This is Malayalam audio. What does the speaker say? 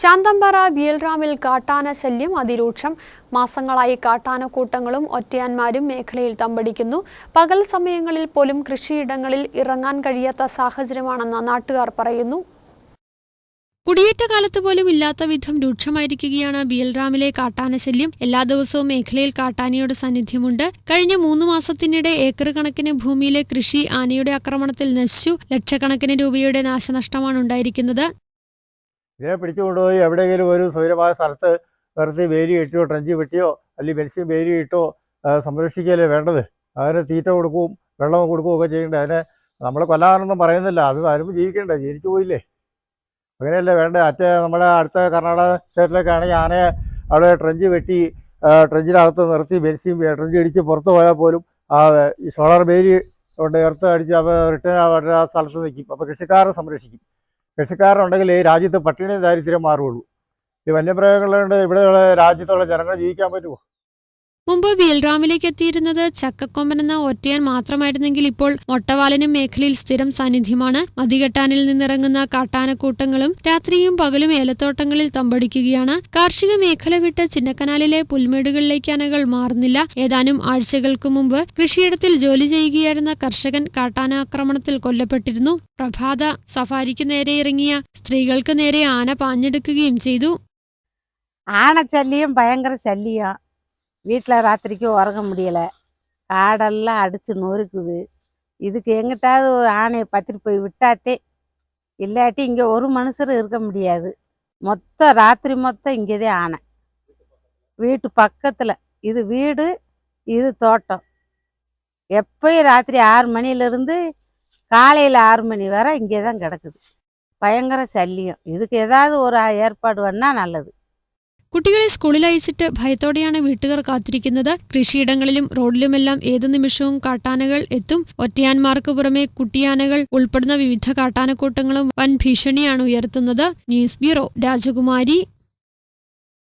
ശാന്തമ്പാറ ബിയൽറാമിൽ കാട്ടാന ശല്യം അതിരൂക്ഷം. മാസങ്ങളായി കാട്ടാനക്കൂട്ടങ്ങളും ഒറ്റയാന്മാരും മേഖലയിൽ തമ്പടിക്കുന്നു. പകൽ സമയങ്ങളിൽ പോലും കൃഷിയിടങ്ങളിൽ ഇറങ്ങാൻ കഴിയാത്ത സാഹചര്യമാണെന്ന് നാട്ടുകാർ പറയുന്നു. കുടിയേറ്റ കാലത്ത് പോലും ഇല്ലാത്ത വിധം രൂക്ഷമായിരിക്കുകയാണ് ബിയൽറാമിലെ കാട്ടാനശല്യം എല്ലാ ദിവസവും മേഖലയിൽ കാട്ടാനയുടെ സാന്നിധ്യമുണ്ട്. കഴിഞ്ഞ മൂന്ന് മാസത്തിനിടെ ഏക്കർ കണക്കിന് ഭൂമിയിലെ കൃഷി ആനയുടെ ആക്രമണത്തിൽ നശിച്ചു. ലക്ഷക്കണക്കിന് രൂപയുടെ നാശനഷ്ടമാണ് ഉണ്ടായിരിക്കുന്നത്. ഇതിനെ പിടിച്ചു കൊണ്ടുപോയി എവിടെയെങ്കിലും ഒരു സൗകര്യമായ സ്ഥലത്ത് വെറുതെ വേലി കെട്ടിയോ ട്രഞ്ച് വെട്ടിയോ അല്ലെങ്കിൽ ബെൻസിൻ വേലി ഇട്ടോ സംരക്ഷിക്കുകയല്ലേ വേണ്ടത്? അതിന് തീറ്റ കൊടുക്കും വെള്ളം കൊടുക്കുകയും ഒക്കെ ചെയ്യേണ്ടത്. അതിനെ നമ്മൾ കൊല്ലാനൊന്നും പറയുന്നില്ല. അത് ആരും ജീവിക്കണ്ടേ? ജീവിച്ചു പോയില്ലേ? അങ്ങനെയല്ലേ വേണ്ട? അറ്റ നമ്മുടെ അടുത്ത കർണാടക സ്റ്റേറ്റിലേക്കാണെങ്കിൽ ആനയെ അവിടെ ട്രഞ്ച് വെട്ടി ട്രഞ്ചിനകത്ത് നിർത്തി ബെൻസിൻ ട്രഞ്ച് ഇടിച്ച് പുറത്ത് പോയാൽ പോലും ആ സോളാർ വേലി കൊണ്ട് എർത്ത് അടിച്ച് അപ്പോൾ റിട്ടേൺ അവരുടെ ആ സ്ഥലത്ത് നിൽക്കും. അപ്പോൾ കൃഷിക്കാരെ സംരക്ഷിക്കും. കൃഷിക്കാരുണ്ടെങ്കിൽ ഈ രാജ്യത്ത് പട്ടിണി ദാരിദ്ര്യം മാറുകയുള്ളൂ. ഈ വന്യമൃഗങ്ങളുണ്ട് ഇവിടെയുള്ള രാജ്യത്തുള്ള ജനങ്ങൾ ജീവിക്കാൻ പറ്റുമോ? മുമ്പ് ബീൽറാമിലേക്ക് എത്തിയിരുന്നത് ചക്കക്കൊമ്പൻ എന്ന ഒറ്റയാൻ മാത്രമായിരുന്നെങ്കിൽ ഇപ്പോൾ മൊട്ടവാലനും മേഖലയിൽ സ്ഥിരം സാന്നിധ്യമാണ്. മതികെട്ടാനിൽ നിന്നിറങ്ങുന്ന കാട്ടാനക്കൂട്ടങ്ങളും രാത്രിയും പകലും ഏലത്തോട്ടങ്ങളിൽ തമ്പടിക്കുകയാണ്. കാർഷിക മേഖല വിട്ട് ചിന്നക്കനാലിലെ പുൽമേടുകളിലേക്ക് അനകൾ മാറുന്നില്ല. ഏതാനും ആഴ്ചകൾക്ക് മുമ്പ് കൃഷിയിടത്തിൽ ജോലി ചെയ്യുകയായിരുന്ന കർഷകൻ കാട്ടാനാക്രമണത്തിൽ കൊല്ലപ്പെട്ടിരുന്നു. പ്രഭാത സഫാരിക്ക് നേരെ ഇറങ്ങിയ സ്ത്രീകൾക്ക് നേരെ ആന പാഞ്ഞെടുക്കുകയും ചെയ്തു. ആണ ശല്യം ഭയങ്കര ശല്യാ. வீட்டில் ராத்திரிக்கு உறங்க முடியலை. காடெல்லாம் அடித்து நொறுக்குது. இதுக்கு எங்கிட்டாவது ஒரு ஆணையை பத்திரி போய் விட்டாத்தே இல்லாட்டி இங்கே ஒரு மனுஷர் இருக்க முடியாது. மொத்தம் ராத்திரி மொத்தம் இங்கே தான் ஆனை வீட்டு பக்கத்தில் இது வீடு இது தோட்டம். எப்பயும் ராத்திரி ஆறு மணிலேருந்து காலையில் ஆறு மணி வரை இங்கே தான் கிடக்குது. பயங்கர சல்லியம். இதுக்கு ஏதாவது ஒரு ஏற்பாடு பண்ணால் நல்லது. കുട്ടികളെ സ്കൂളിൽ അയച്ചിട്ട് ഭയത്തോടെയാണ് വീട്ടുകാർ കാത്തിരിക്കുന്നത്. കൃഷിയിടങ്ങളിലും റോഡിലുമെല്ലാം ഏതു നിമിഷവും കാട്ടാനകൾ എത്തും. ഒറ്റയാന്മാർക്ക് പുറമെ കുട്ടിയാനകൾ ഉൾപ്പെടുന്ന വിവിധ കാട്ടാനക്കൂട്ടങ്ങളും വൻ ഭീഷണിയാണ് ഉയർത്തുന്നത്. ന്യൂസ് ബ്യൂറോ രാജകുമാരി.